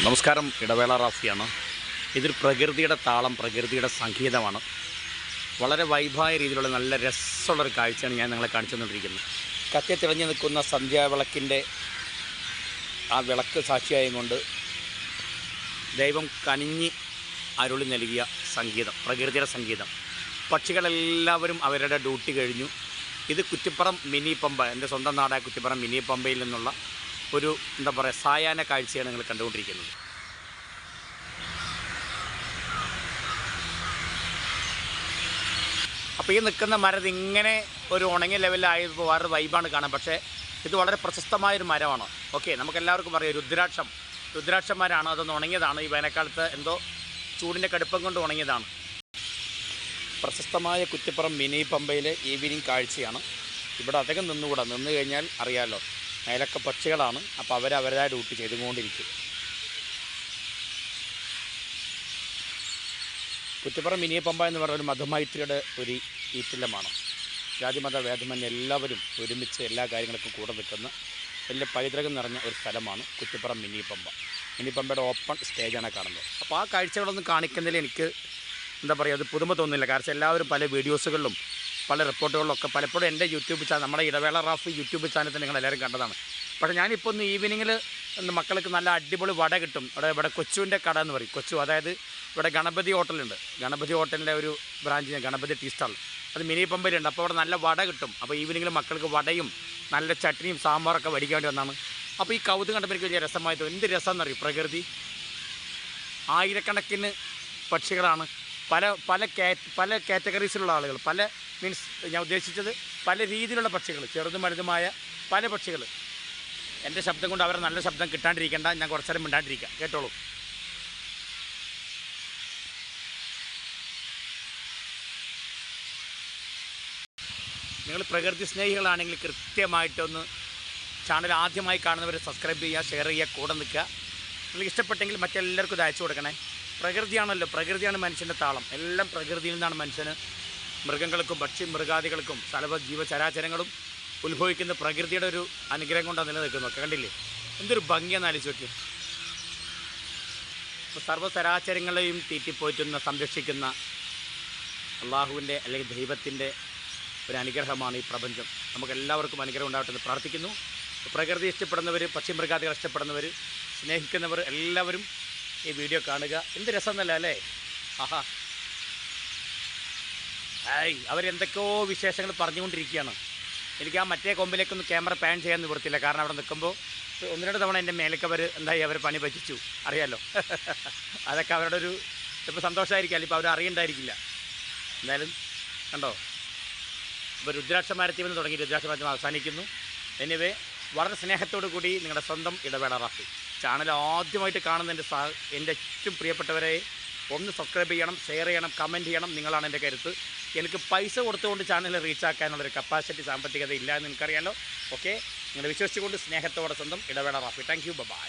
നമസ്കാരം. ഇടവേള റാഫിയാണ്. ഇതൊരു പ്രകൃതിയുടെ താളം പ്രകൃതിയുടെ സംഗീതമാണ്. വളരെ വൈഭായ രീതിയിലുള്ള നല്ല രസമുള്ളൊരു കാഴ്ചയാണ് ഞാൻ നിങ്ങളെ കാണിച്ചു തന്നിരിക്കുന്നത്. കത്തി തിളഞ്ഞു നിൽക്കുന്ന സന്ധ്യാവിളക്കിന്റെ ആ വിളക്ക് സാക്ഷിയായും കൊണ്ട് ദൈവം കനിഞ്ഞ് അരുളി നൽകിയ സംഗീതം പ്രകൃതിയുടെ സംഗീതം. പക്ഷികളെല്ലാവരും അവരുടെ ഡ്യൂട്ടി കഴിഞ്ഞു. ഇത് കുറ്റിപ്പുറം മിനി പമ്പ എന്റെ സ്വന്തം നാടായ കുറ്റിപ്പുറം മിനി പമ്പയിൽ നിന്നുള്ള ഒരു എന്താ പറയുക സായാഹ്ന കാഴ്ചയാണ് നിങ്ങൾ കണ്ടുകൊണ്ടിരിക്കുന്നത്. അപ്പോൾ ഈ നിൽക്കുന്ന മരം ഇങ്ങനെ ഒരു ഉണങ്ങിയ ലെവലിലായപ്പോൾ വേറൊരു വൈബാണ് കാണാൻ. പക്ഷേ ഇത് വളരെ പ്രശസ്തമായൊരു മരമാണ്. ഓക്കെ നമുക്ക് എല്ലാവർക്കും അറിയാം രുദ്രാക്ഷം. രുദ്രാക്ഷന്മാരാണ് അതൊന്ന് ഉണങ്ങിയതാണ്. ഈ വേനൽക്കാലത്ത് എന്തോ ചൂടിന്റെ കടുപ്പം കൊണ്ട് ഉണങ്ങിയതാണ്. പ്രശസ്തമായ കുറ്റിപ്പുറം മിനി പമ്പയിലെ ഈവനിങ് കാഴ്ചയാണ്. ഇവിടെ അധികം നിന്നുകൂടാ. നിന്ന് കഴിഞ്ഞാൽ അറിയാമല്ലോ മേലൊക്കെ പക്ഷികളാണ്. അപ്പോൾ അവർ അവരുടെ ഡ്യൂട്ടി ചെയ്തുകൊണ്ടിരിക്കും. കുറ്റിപ്പുറം മിനിയപ്പമ്പ പമ്പ എന്ന് പറയുന്ന ഒരു മധുമൈത്രിയുടെ ഒരു ഈറ്റില്ലമാണ്. ജാതിമത ഭേദമന്യ എല്ലാവരും ഒരുമിച്ച് എല്ലാ കാര്യങ്ങൾക്കും കൂടെ നിൽക്കുന്ന വലിയ പൈതൃകം നിറഞ്ഞ ഒരു സ്ഥലമാണ് കുറ്റിപ്പുറം മിനിയപ്പമ്പ. മിനിപ്പമ്പയുടെ മിനി പമ്പയുടെ ഓപ്പൺ സ്റ്റേജാണ് കാണുന്നത്. അപ്പോൾ ആ കാഴ്ചകളൊന്നും കാണിക്കുന്നതിൽ എനിക്ക് എന്താ പറയുക അത് പുതുമ തോന്നുന്നില്ല. കാരണം എല്ലാവരും പല വീഡിയോസുകളിലും പല റിപ്പോർട്ടുകളിലൊക്കെ പലപ്പോഴും എന്റെ യൂട്യൂബ് ചാനൽ നമ്മുടെ ഇടവേള റാഫ് യൂട്യൂബ് ചാനൽ നിങ്ങൾ എല്ലാവരും കണ്ടതാണ്. പക്ഷേ ഞാനിപ്പോൾ ഒന്ന് ഈവനിങ്ങിൽ മക്കൾക്ക് നല്ല അടിപൊളി വട കിട്ടും. ഇവിടെ ഇവിടെ കൊച്ചുവിന്റെ കട എന്ന് പറയും. കൊച്ചു അതായത് ഇവിടെ ഗണപതി ഹോട്ടലുണ്ട്. ഗണപതി ഹോട്ടലിന്റെ ഒരു ബ്രാഞ്ച് ഗണപതി ടീ സ്റ്റാൾ. അത് മിനി പമ്പയിലുണ്ട്. അപ്പോൾ അവിടെ നല്ല വട കിട്ടും. അപ്പോൾ ഈവനിങ്ങിൽ മക്കൾക്ക് വടയും നല്ല ചട്നിയും സാമ്പാറൊക്കെ വടിക്കാൻ വേണ്ടി വന്നാണ്. അപ്പോൾ ഈ കൗതുകം കണ്ടപ്പോൾ എനിക്ക് വലിയ രസമായി തോന്നി എന്ത് രസം എന്നറിയും പ്രകൃതി. ആയിരക്കണക്കിന് പക്ഷികളാണ് പല പല പല കാറ്റഗറീസിലുള്ള ആളുകൾ പല മീൻസ് ഞാൻ ഉദ്ദേശിച്ചത് പല രീതിയിലുള്ള പക്ഷികൾ ചെറുതും വലുതുമായ പല പക്ഷികൾ. എന്റെ ശബ്ദം കൊണ്ട് അവരെ നല്ല ശബ്ദം കിട്ടാണ്ടിരിക്കേണ്ട ഞാൻ കുറച്ചേരം മിണ്ടാണ്ടിരിക്കാം. കേട്ടോളൂ. നിങ്ങൾ പ്രകൃതി സ്നേഹികളാണെങ്കിൽ കൃത്യമായിട്ടൊന്ന് ചാനൽ ആദ്യമായി കാണുന്നവർ സബ്സ്ക്രൈബ് ചെയ്യുക ഷെയർ ചെയ്യുക കൂടെ നിൽക്കുക. നിങ്ങൾക്ക് ഇഷ്ടപ്പെട്ടെങ്കിൽ മറ്റെല്ലാവർക്കും ഇത് അയച്ചു കൊടുക്കണേ. പ്രകൃതിയാണല്ലോ പ്രകൃതിയാണ് മനുഷ്യന്റെ താളം. എല്ലാം പ്രകൃതിയിൽ നിന്നാണ് മനുഷ്യന് മൃഗങ്ങൾക്കും പക്ഷി മൃഗാദികൾക്കും സർവ ജീവചരാചരങ്ങളും ഉത്ഭവിക്കുന്ന പ്രകൃതിയുടെ ഒരു അനുഗ്രഹം കൊണ്ടാണ് നിലനിൽക്കുന്നത്. കണ്ടില്ലേ? എന്തൊരു ഭംഗിയെന്ന് ആലോചിച്ച് നോക്കി. ഇപ്പോൾ സർവചരാചരങ്ങളെയും തീറ്റിപ്പോറ്റുന്ന സംരക്ഷിക്കുന്ന അള്ളാഹുവിന്റെ അല്ലെങ്കിൽ ദൈവത്തിന്റെ ഒരു അനുഗ്രഹമാണ് ഈ പ്രപഞ്ചം. നമുക്ക് എല്ലാവർക്കും അനുഗ്രഹം ഉണ്ടാവട്ടെ എന്ന് പ്രാർത്ഥിക്കുന്നു. പ്രകൃതി ഇഷ്ടപ്പെടുന്നവർ പക്ഷിമൃഗാദികൾ ഇഷ്ടപ്പെടുന്നവർ സ്നേഹിക്കുന്നവർ എല്ലാവരും ഈ വീഡിയോ കാണുക. എന്ത് രസമെന്നല്ല അല്ലേ? ആഹാ. ഹായ് അവരെന്തൊക്കെയോ വിശേഷങ്ങൾ പറഞ്ഞുകൊണ്ടിരിക്കുകയാണ്. എനിക്ക് ആ മറ്റേ കൊമ്പിലേക്കൊന്ന് ക്യാമറ പാൻ ചെയ്യാൻ നിവൃത്തില്ല കാരണം അവിടെ നിൽക്കുമ്പോൾ ഒന്ന് രണ്ട് തവണ എന്റെ മേലൊക്കെ അവർ എന്തായി അവർ പണി പറ്റിച്ചു. അറിയാമല്ലോ അതൊക്കെ അവരുടെ ഒരു ഇപ്പോൾ സന്തോഷമായിരിക്കും. ഇപ്പോൾ അവർ അറിയണ്ടായിരിക്കില്ല. എന്തായാലും കണ്ടോ? ഇപ്പോൾ രുദ്രാക്ഷമാരത്തിൽ നിന്ന് തുടങ്ങി. രുദ്രാക്ഷമാരത്തിൽ അവസാനിക്കുന്നു. എനിവേ വളരെ സ്നേഹത്തോടു കൂടി നിങ്ങളുടെ സ്വന്തം ഇടവേള റാഫി. ചാനൽ ആദ്യമായിട്ട് കാണുന്ന എന്റെ സാ എന്റെ ഏറ്റവും പ്രിയപ്പെട്ടവരെ ഒന്ന് സബ്സ്ക്രൈബ് ചെയ്യണം ഷെയർ ചെയ്യണം കമന്റ് ചെയ്യണം. നിങ്ങളാണ് എന്റെ കരുത്ത്. എനിക്ക് പൈസ കൊടുത്തുകൊണ്ട് ചാനൽ റീച്ച് ആക്കാനുള്ളൊരു കപ്പാസിറ്റി സാമ്പത്തികത ഇല്ല എന്ന് എനിക്കറിയാമല്ലോ ഓക്കെ നിങ്ങൾ വിശ്വസിച്ചുകൊണ്ട് സ്നേഹത്തോടെ സ്വന്തം ഇടവേള റാഫി. Thank you by